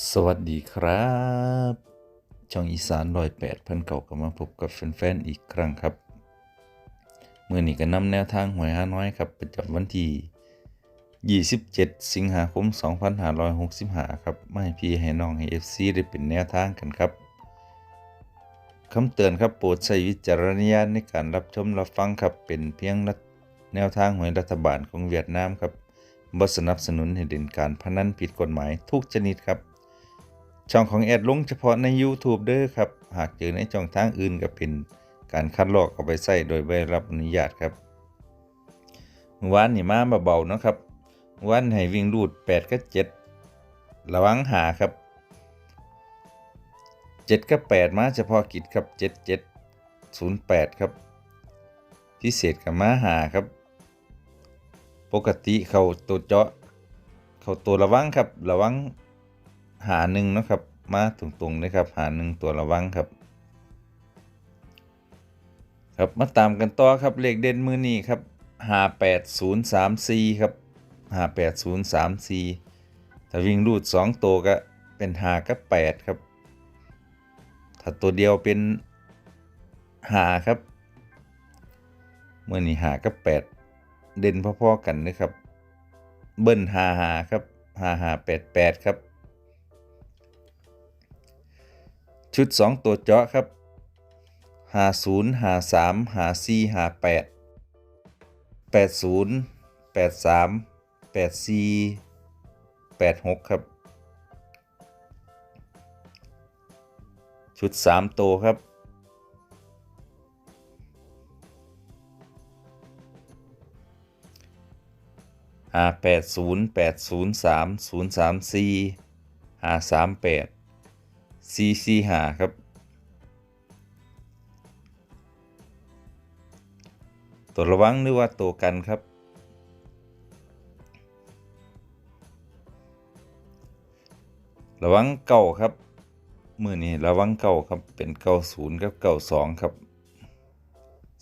สวัสดีครับ ช่องอีสานรอยแปดพันเก่าก็มาพบกับแฟนๆอีกครั้งครับเมื่อนี้ก็นำแนวทางหวยฮาน้อยครับประจำวันที่ 27 สิงหาคม 2565 ครับมาให้พี่ให้น้องให้ FC ได้เป็นแนวทางกันครับคำเตือนครับโปรดใช้วิจารณญาณในการรับชมรับฟังครับเป็นเพียงแนวทางหวยรัฐบาลของเวียดนามครับบ่สนับสนุนให้เด่นการพนันผิดกฎหมายทุกชนิดครับ ช่องของแอดลงเฉพาะใน YouTube เด้อครับ หากเจอในช่องทางอื่นก็เป็นการคัดลอกเอาไปใส่โดยไม่รับอนุญาตครับวานนี่มาเบาๆนะครับ วันให้วิ่งรูด8กับ7 ระวังหาครับ 7 กับ 8 มาเฉพาะกิจครับ 77 08 ครับ พิเศษกับมาหาครับ ปกติเขาตัวเจาะ เขาตัวระวังครับระวัง หาหนึ่งนะครับ มาตรงๆเลยครับ หาหนึ่งตัวระวังครับ ครับมาตามกันต่อครับเลขเด่นมือนี้ครับหาแปดศูนย์สามสี่ครับหาแปดศูนย์สามสี่ถ้าวิ่งรูดสองตัวก็เป็นหากับแปดครับ ถ้าตัวเดียวเป็นหาครับเมื่อนี้หากับแปดเด่นพอๆกันนะครับ เบิ้ลหาหาครับหาหาแปดแปดครับ ชุด 2 ตัวเจาะครับ50 53 54 58 80 83 84 86ครับ ชุด3ตัวครับหาแปดศูนย์แปดศูนย์สามศูนย์สามสี่หาสามแปด ซีซีหาครับ ตัวระวังหรือว่าตัวกันครับ ระวังเก่าครับมือนี้ระวังเก่าครับเป็นเก่าศูนย์กับเก่าสองครับ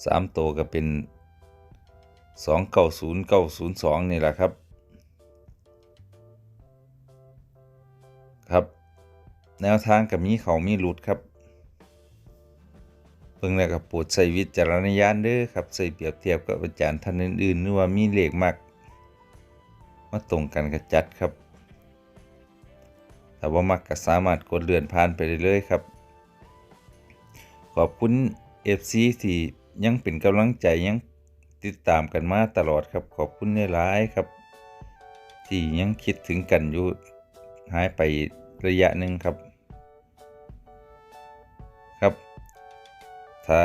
สามตัวก็เป็นสองเก่าศูนย์เก่าศูนย์สองนี่แหละครับครับ แนวทางกับมีเขามีหลุดครับเพิ่งแล้วก็โปรดใส่วิจารณญาณเด้อครับใส่เปรียบเทียบกับอาจารย์ท่านอื่นๆนึกว่ามีเลขมากมาตรงกันกับจัดครับแต่ว่ามักก็สามารถกดเลื่อนผ่านไปเรื่อยๆครับ ขอบคุณ FC ที่ยังเป็นกำลังใจยังติดตามกันมาตลอดครับ ขอบคุณหลายๆครับ ที่ยังคิดถึงกันอยู่หายไประยะหนึ่งครับ ครับ ถ้า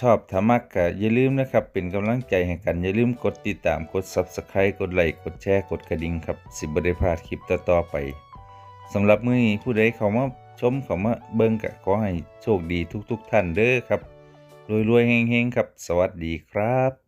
ชอบธรรมะก็อย่าลืมนะครับ เป็นกำลังใจให้กัน อย่าลืมกดติดตามกด Subscribe กดไลค์กดแชร์กดกระดิ่งครับ สิบได้พลาดคลิปต่อๆไปสำหรับมื้อนี้ผู้ใดเขามาชมเขามาเบิ่งก็ขอให้โชคดีทุกๆท่านเด้อครับรวยๆเฮงๆครับ สวัสดีครับ